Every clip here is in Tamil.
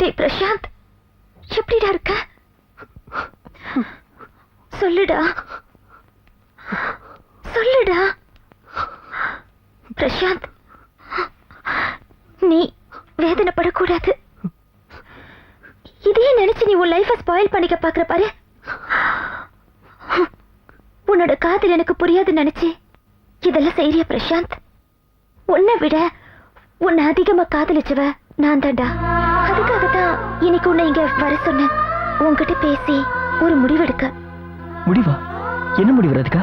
டே பிரசாந்த். எப்படிடா இருக்க? சொல்லுடா. சொல்லுடா. பிரசாந்த் நீ வேதனைப்படக்கூடாது. இதையே நினைச்சு நீ உன் லைஃபை ஸ்பாயில் பண்ணிக்க பாக்குற பாரு. உன்னோட காதல் எனக்கு புரியாது நினைச்சு இதெல்லாம் செய்யறிய பிரசாந்த்? உன்னை விட உன்னை அதிகமா காதலிச்சவ நான் தான்டா. அதுக்காக தான் இன்னைக்கு உன்னை இங்க வர சொன்னேன். உன்கிட்ட பேசி ஒரு முடிவெடுக்க. முடிவா? என்ன முடிவு ராதிகா?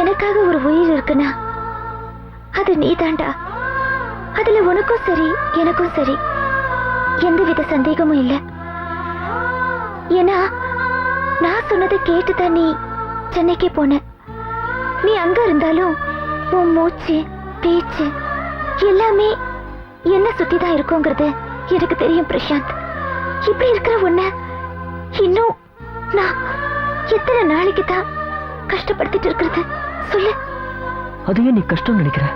எனக்காக ஒரு உயிர் இருக்குன்னா அது நீதான்டா அதுல உனக்கும் சரி எனக்கும் சரி. எந்தவித சந்தேகமும் இல்ல. ஏன்னா நான் சொன்னதை கேட்டுதான் நீ சென்னைக்கு போன. நீ அங்க இருந்தாலும் உன் மூச்சு பேச்சு எல்லாமே என்ன சுத்தி தான் இருக்குங்கிறது எனக்கு தெரியும் பிரசாந்த். இப்படி இருக்கிற உன்னை இன்னும் நான் எத்தனை நாளைக்கு தான் கஷ்டப்படுத்திட்டு இருக்கிறது? சொல்லு. அதையே நீ கஷ்டம் நினைக்கிற.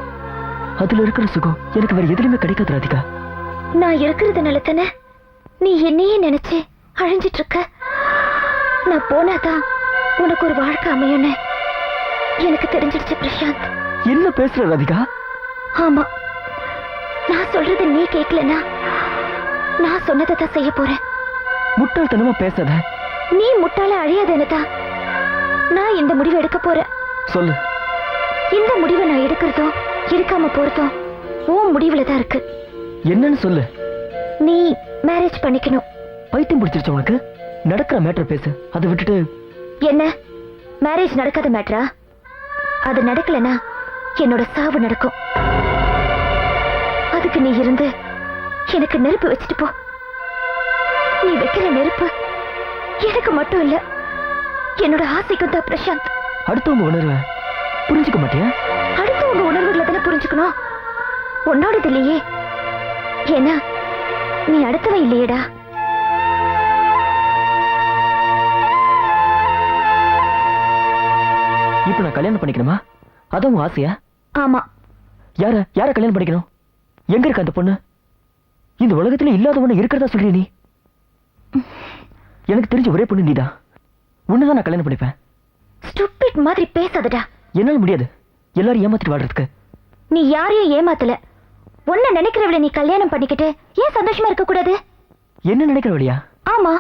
அதுல இருக்கிற சுகம் எனக்கு வேற எதுலயுமே கிடைக்காது ராதிகா. நான் இருக்கிறதுனால தானே நீ என்னையே நினைச்சு அழிஞ்சிட்டு இருக்க. நான் போனாதான் உனக்கு ஒரு வாழ்க்கை அமையும்னு எனக்கு தெரிஞ்சிடுச்சு பிரசாந்த். என்ன பேசுற ராதிகா? ஆமா. நான் சொல்றது நீ கேட்கலனா நான் சொன்னதை தான் செய்ய போறேன். முட்டாள்தனமா பேசாத. நீ முட்டாள அழியாதேன்னு தான் நான் இந்த முடிவை எடுக்க போறேன். சொல்லு. இந்த முடிவை நான் எடுக்கிறதும் எடுக்காம போறதும் உன் முடிவுல தான் இருக்கு. என்னன்னு சொல்லு. நீ மேரேஜ் பண்ணிக்கணும். பைத்தியம் பிடிச்சிருச்சு உனக்கு? நடக்கிற மேட்டர் பேசு. அதை விட்டுட்டு என்ன? மேரேஜ் நடக்காத மேட்ரா அது நடக்கலனா என்னோட சாவு நடக்கும். அதுக்கு நீ இருந்து எனக்கு நெருப்பு வச்சுட்டு போ. நீ வைக்கிற நெருப்பு எனக்கு மட்டும் இல்ல. என்னோட ஆசைக்கும் தான் பிரசாந்த். அடுத்தவங்க உணர்வை புரிஞ்சுக்க மாட்டியா? அடுத்தவங்க உணர்வுகளை தானே புரிஞ்சுக்கணும். உன்னோடது இல்லையே ஏன்னா நீ அடுத்தவன் இல்லையேடா. இப்ப நான் கல்யாணம் பண்ணிக்கணுமா? அதான் உன் ஆசையா? ஆமா. யார யார கல்யாணம் பண்ணிக்கணும்? எங்க இருக்கு அந்த பொண்ணு? இந்த உலகத்துல இல்லாத ஒண்ணு இருக்கிறதா சொல்றிய நீ? எனக்கு தெரிஞ்ச ஒரே பொண்ணு நீதான். உன்னுதான் நான் கல்யாணம் பண்ணிப்பேன். ஸ்டூபிட் மாதிரி பேசாதடா. என்னால முடியாது. எல்லாரும் ஏமாத்திட்டு வாழ்றதுக்கு. நீ யாரையும் ஏமாத்தல. உன்னை நினைக்கிறவளை நீ கல்யாணம் பண்ணிக்கிட்டு ஏன் சந்தோஷமா இருக்க கூடாது என்ன நினைக்கிற வழியா ஆமா.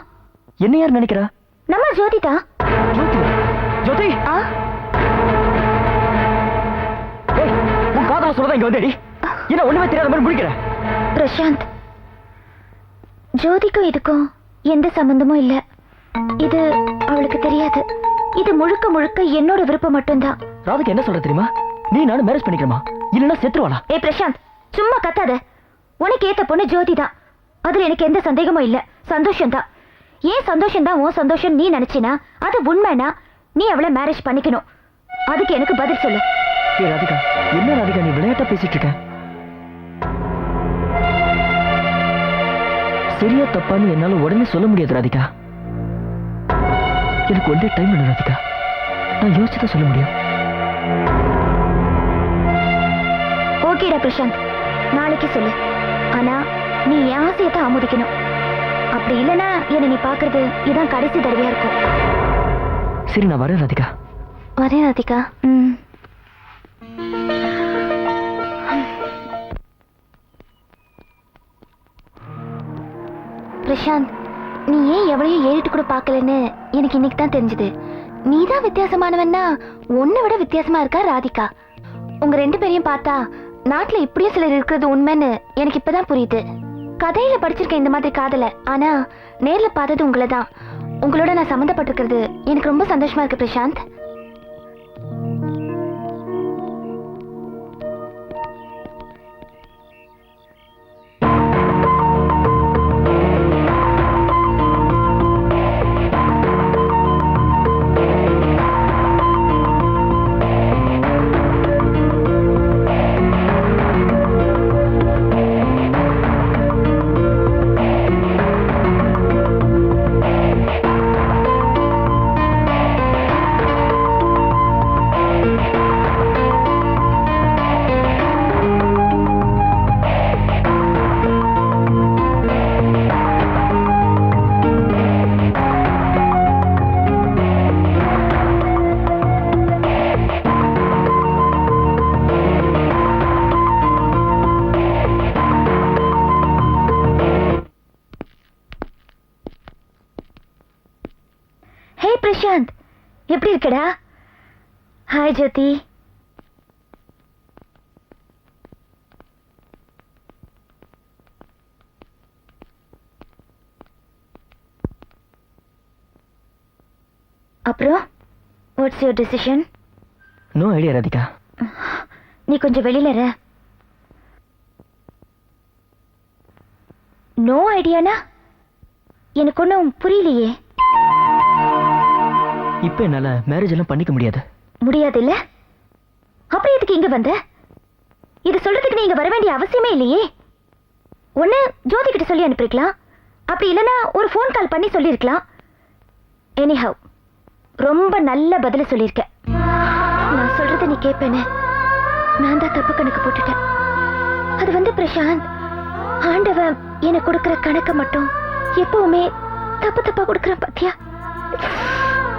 என்ன யார் நினைக்கிறா? நம்ம ஜோதி தான். ஜோதி? ஜோதி? ஆ? ஏய், உன் காதல சொல்லதான் இங்க வந்தேடி? என்ன ஒண்ணுமே தெரியாத மாதிரி முடிக்கிற? பிரசாந்த் ஜோதிக்கும் இதுக்கும் எந்த சம்பந்தமும் இல்ல. இது அவளுக்கு தெரியாது. இது முழுக்க முழுக்க என்னோட விருப்பம் மட்டும்தான். ராதுக்கு என்ன சொல்ற தெரியுமா? நீ நானும் மேரேஜ் பண்ணிக்கிறோமா? இல்லைன்னா செத்துருவாளா? ஏ பிரசாந்த் சும்மா கத்தாத. உனக்கு ஏத்த பொண்ணு ஜோதி தான் அதுல எனக்கு எந்த சந்தேகமும் இல்ல. சந்தோஷம் தான் ஏன் சந்தோஷம் தான் உன் சந்தோஷம் நீ நினைச்சினா? அது உண்மைனா நீ அவளை மேரேஜ் பண்ணிக்கணும். அதுக்கு எனக்கு பதில் சொல்லு. ஏய் ராதிகா என்ன ராதிகா நீ விளையாட்டா பேசிட்டு இருக்க? சரியா தப்பான்னு என்னால உடனே சொல்ல முடியாது ராதிகா. எனக்கு ஒன் டே டைம் வேணும் ராதிகா. நான் யோசிச்சு தான் சொல்ல முடியும். ஓகேடா பிரசாந்த். நாளைக்கு சொல்லு. ஆனா நீ என் ஆசையை தான் ஆமோதிக்கணும். அப்படி இல்லைன்னா என்னை நீ பாக்குறது இதான் கடைசி தடவையா இருக்கும். சரி நான் வரேன் ராதிகா. வரேன் ராதிகா. ம். பிரசாந்த் நீ ஏன் எவ்வளையும் ஏறிட்டு கூட பார்க்கலன்னு எனக்கு இன்னைக்கு தான் தெரிஞ்சது. நீ தான் வித்தியாசமானவன்னா உன்னை விட வித்தியாசமா இருக்கா ராதிகா? உங்க ரெண்டு பேரையும் பார்த்தா நாட்டுல இப்படியும் சிலர் இருக்கிறது உண்மைன்னு எனக்கு இப்பதான் புரியுது. கதையில படிச்சிருக்கேன் இந்த மாதிரி காதல ஆனா நேர்ல பார்த்தது உங்களை தான் உங்களோட நான் சம்மந்தப்பட்டிருக்கிறது எனக்கு ரொம்ப சந்தோஷமா இருக்கு பிரசாந்த். இருக்கடா ஹாய் ஜோதி. அப்புறம் what's your decision no idea Radhika. நீ கொஞ்சம் வெளியில நோ ஐடியானா எனக்கு ஒன்றும் புரியலையே. இப்போ என்னால மேரேஜ் எல்லாம் பண்ணிக்க முடியாது. முடியாது இல்ல அப்புறம் எதுக்கு இங்க வந்த? இது சொல்றதுக்கு நீங்க வர வேண்டிய அவசியமே இல்லையே. ஒண்ணு ஜோதி கிட்ட சொல்லி அனுப்பிருக்கலாம். அப்படி இல்லனா ஒரு ஃபோன் கால் பண்ணி சொல்லியிருக்கலாம் எனிஹவ் ரொம்ப நல்ல பதில சொல்லியிருக்க நான் சொல்றத நீ கேட்பேனே நான் தான் தப்பு கணக்கு போட்டுட்டேன். அது வந்து பிரசாந்த் ஆண்டவன் எனக்கு கொடுக்கிற கணக்கை மட்டும் எப்பவுமே தப்பு தப்பா கொடுக்கறான் பாத்தியா?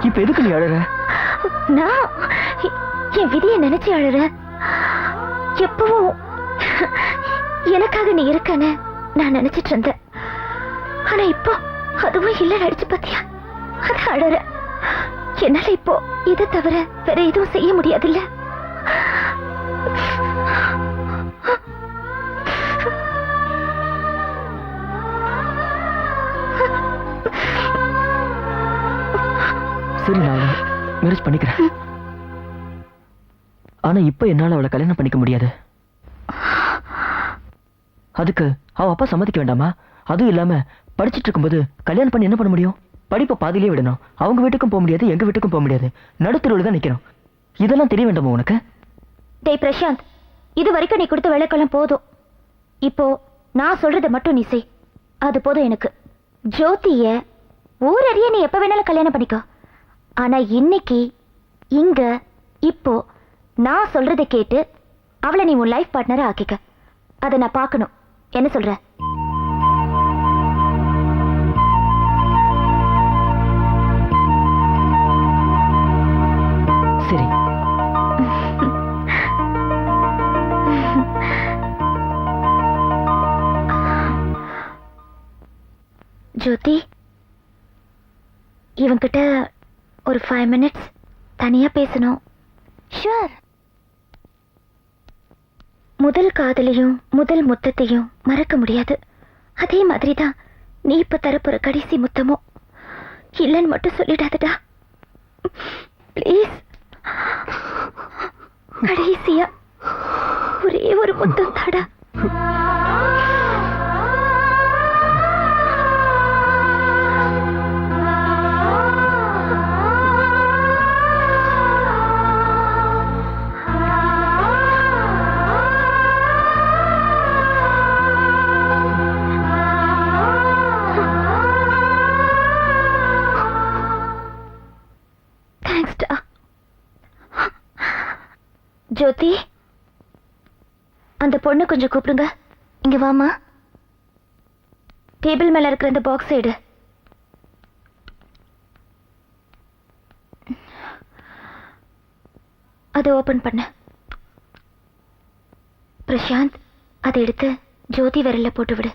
இப்ப எதுக்கு நீ அழற? நான் என் விதியை நினைச்சு அழற. எப்பவும் எனக்காக நீ இருக்கன்னு நான் நினைச்சிட்டு இருந்தேன். ஆனா இப்போ அதுவும் இல்ல நடிச்சு பாத்தியா? அது அழற. என்னால இப்போ இதை தவிர வேற எதுவும் செய்ய முடியாதுல்ல? மேரேஜ் பண்ணிக்கிறேன். ஆனா இப்போ என்னால அவளை கல்யாணம் பண்ணிக்க முடியாது. அதுக்கு அவ அப்பா சம்மதிக்க வேண்டாமா? அதுவும் இல்லாம படிச்சுட்டு இருக்கும்போது கல்யாணம் பண்ணி என்ன பண்ண முடியும்? படிப்பை பாதியிலே விடணும். அவங்க வீட்டுக்கும் போக முடியாது எங்க வீட்டுக்கும் போக முடியாது. நடுத்தருவில் தான் நிக்கணும். இதெல்லாம் தெரிய வேண்டாமா உனக்கு? டேய் பிரசாந்த் இது வரைக்கும் நீ கொடுத்த விளக்கெல்லாம் போதும். இப்போ நான் சொல்றதை மட்டும் நீ செய். அது போதும் எனக்கு. ஜோதிய ஊரறிய நீ எப்ப வேணாலும் கல்யாணம் பண்ணிக்கோ. ஆனா இன்னைக்கு இங்க இப்போ நான் சொல்றதை கேட்டு அவளை நீ உன் லைஃப் பார்ட்னரா ஆக்கிக்க. அதை நான் பார்க்கணும். என்ன சொல்ற? சரி. ஜோதி இவன்கிட்ட ஒரு ஃபைவ் மினிட்ஸ் தனியா பேசணும். ஷுவர் முதல் காதலையும் முதல் முத்தத்தையும் மறக்க முடியாது. அதே மாதிரி தான் நீ இப்ப தரப்போற கடைசி முத்தமும் இல்லைன்னு மட்டும் சொல்லிடாதடா. ப்ளீஸ் கடைசியா ஒரே ஒரு முத்தம். ஜோதி. அந்த பொண்ணு கொஞ்சம் கூப்பிடுங்க. இங்க வாமா டேபிள் மேல இருக்கிற அந்த பாக்ஸ் எடு. அதை ஓபன் பண்ண. பிரசாந்த் அதை எடுத்து ஜோதி விரல்ல போட்டு விடு.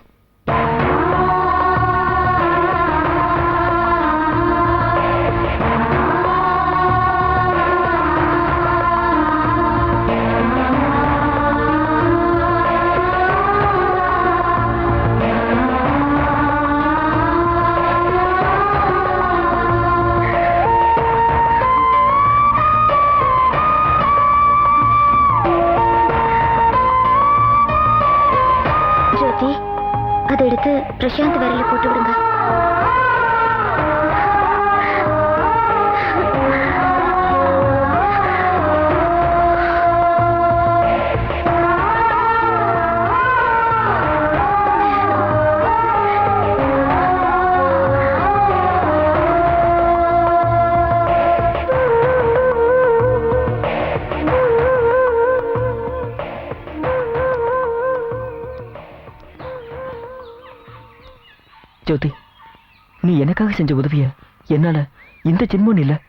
நீ எனக்காக செஞ்ச உதவிய என்னால இந்த ஜென்மம் இல்ல.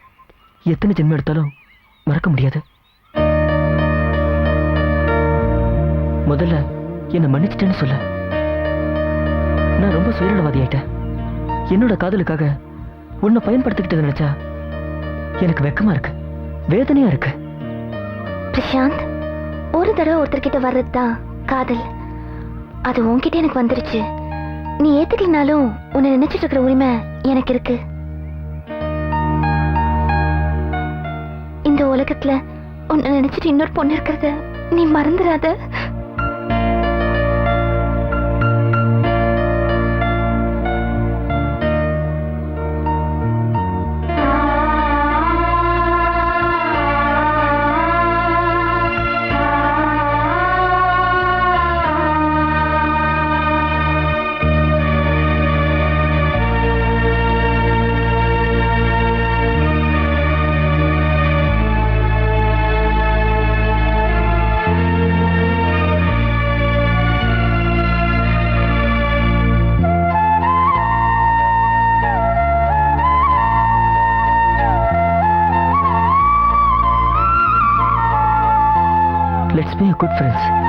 எத்தனை ஜென்மம் எடுத்தாலும் மறக்க முடியாது. முதல்ல என்னை மன்னிச்சிட்டேன்னு சொல்ல. நான் ரொம்ப சுயநலவாதி ஆயிட்டேன் என்னோட காதலுக்காக உன்னை பயன்படுத்திக்கிட்டது நினைச்சா எனக்கு வெக்கமா இருக்கு. வேதனையா இருக்கு. பிரசாந்த் ஒரு தடவை ஒருத்தர்கிட்ட வர்றது தான் காதல். அது உன்கிட்ட எனக்கு வந்துருச்சு. நீ ஏத்துக்கலனாலும் உன்னை நினைச்சிட்டு இருக்கிற உரிமை எனக்கு இருக்கு. இந்த உலகத்துல உன்னை நினைச்சிட்டு இன்னொரு பொண்ணு இருக்கிறத நீ மறந்துடாத லெட்ஸ் பி குட் ஃப்ரெண்ட்ஸ்